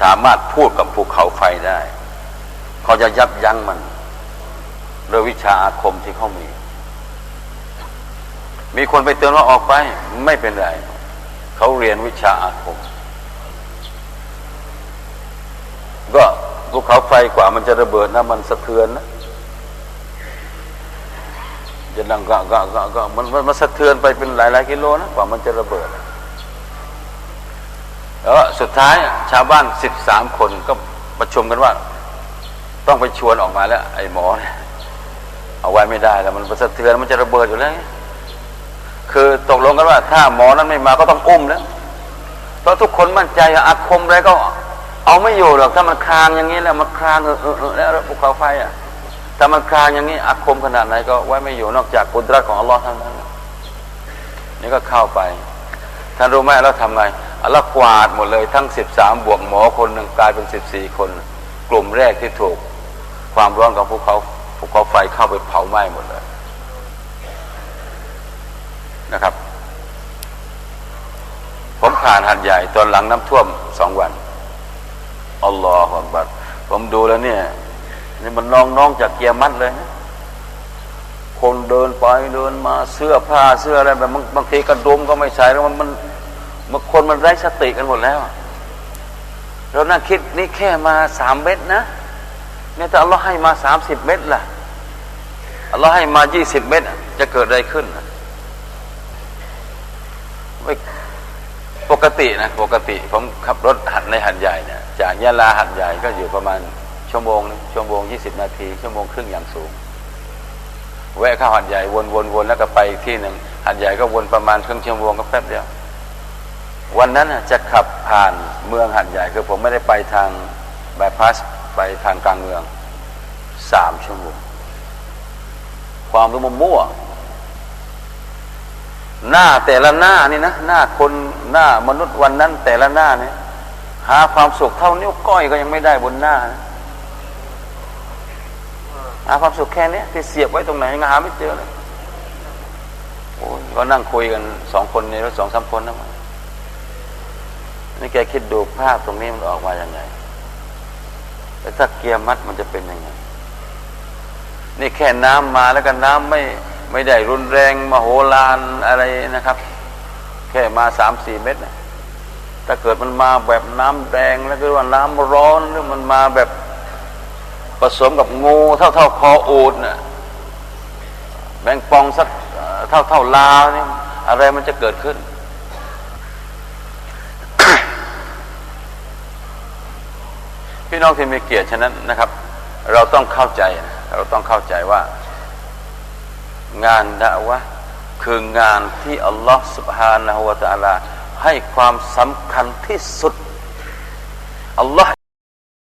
สามารถพูดกับภูเขาไฟได้ เขาจะยับยั้งมันด้วยวิชาอาคมที่เขามี มีคนไปเตือนว่าออกไป ไม่เป็นไร เขาเรียนวิชาอาคม ก็ภูเขาไฟกว่ามันจะระเบิดนะมันสะเทือนนะจะดังก็ก็ก็ก็มันมันสะเทือนไปเป็นหลายหลายกิโลนะกว่ามันจะระเบิดแล้ว สุดท้ายชาวบ้านสิบสามคนก็ประชุมกันว่า ต้องไปชวนออกมาแล้ว ไอ้หมอเนี่ยเอาไว้ไม่ได้แล้ว มันสะเทือนมันจะระเบิดอยู่แล้วคือตกลงกันว่า ถ้าหมอนั้นไม่มาก็ต้องอุ้มแล้วเพราะทุกคนมั่นใจอาคมอะไรก็ เอาไม่อยู่หรอกถ้ามันคลางอย่างนี้แล้วมันคลางเออเออเออแล้วภูเขาไฟอะถ้ามันคลางอย่างนี้อาคมขนาดไหนก็ไว้ไม่อยู่นอกจากกุดรักของอัลลอฮ์เท่านั้นนี่ก็เข้าไปท่านรู้ไหมเราทำไง อัลกวาดหมดเลยทั้งสิบสามบวกหมอคนหนึ่งกลายเป็นสิบสี่คน กลุ่มแรกที่ถูกความร้อนของภูเขาภูเขาไฟเข้าไปเผาไหม้หมดเลยนะครับ ผมผ่านหันใหญ่ตอนหลังน้ำท่วมสองวันอัลลอฮฺอักบัดผมดูแล้วเนี่ยนี่มันน้องน้องจากเกียร์มัดเลยนะคนเดินไปเดินมาเสื้อผ้าเสื้ออะไรแบบบางบางทีกระดุมก็ไม่ใส่แล้วมันมัน บางคนมันไร้สติกันหมดแล้ว เรานั่งคิดนี่แค่มาสามเม็ดนะ เนี่ยแต่อัลลอฮ์ให้มาสามสิบเม็ดล่ะอัลลอฮ์ให้มายี่สิบเม็ดจะเกิดอะไรขึ้นไม่ปกตินะปกติผมขับรถหัดในหัดใหญ่เนี่ยจากยะลาหัดใหญ่ก็อยู่ประมาณชั่วโมงนึงชั่วโมงยี่สิบนาที ชั่วโมงครึ่งอย่างสูงแวะเข้าหัดใหญ่วนวนวนแล้วก็ไปที่หนึ่งหัดใหญ่ก็วนประมาณครึ่งชั่วโมงก็แป๊บเดียว วันนั้นจะขับผ่านเมืองหัดใหญ่ คือผมไม่ได้ไปทางบายพาสไปทางกลางเมืองสามชั่วโมงความรู้มั่วหน้าแต่ละหน้านี่นะหน้าคนหน้ามนุษย์วันนั้น แต่ละหน้าเนี่ยหาความสุขเท่านิ้วก้อยก็ยังไม่ได้บนหน้านะหาความสุขแค่นี้ที่เสียบไว้ตรงไหนหาไม่เจอเลยโอ้ยก็นั่งคุยกันสองคนในรถสองสามคนนะมัน นี่แกคิดดูภาพตรงนี้มันออกมาอย่างไงแต่ถ้าเกียร์มัดมันจะเป็นยังไง นี่แค่น้ำมาแล้วก็น้ำไม่ไม่ได้รุนแรงมโหฬารอะไรนะครับ แค่มาสามสี่เม็ดนะถ้าเกิดมันมาแบบน้ำแดงแล้วก็ว่าน้ำร้อนหรือมันมาแบบผสมกับงูเท่าเท่าคออูดนะ่ะแบงปองสักเท่าเท่าลาวนี่อะไรมันจะเกิดขึ้น พี่น้องที่มีเกียรติฉะนั้นนะครับ เราต้องเข้าใจเราต้องเข้าใจว่า งานดะวะคืองานที่อัลลอฮฺสุบฮานะฮุวาตาลาให้ความสำคัญที่สุดอัลลอฮ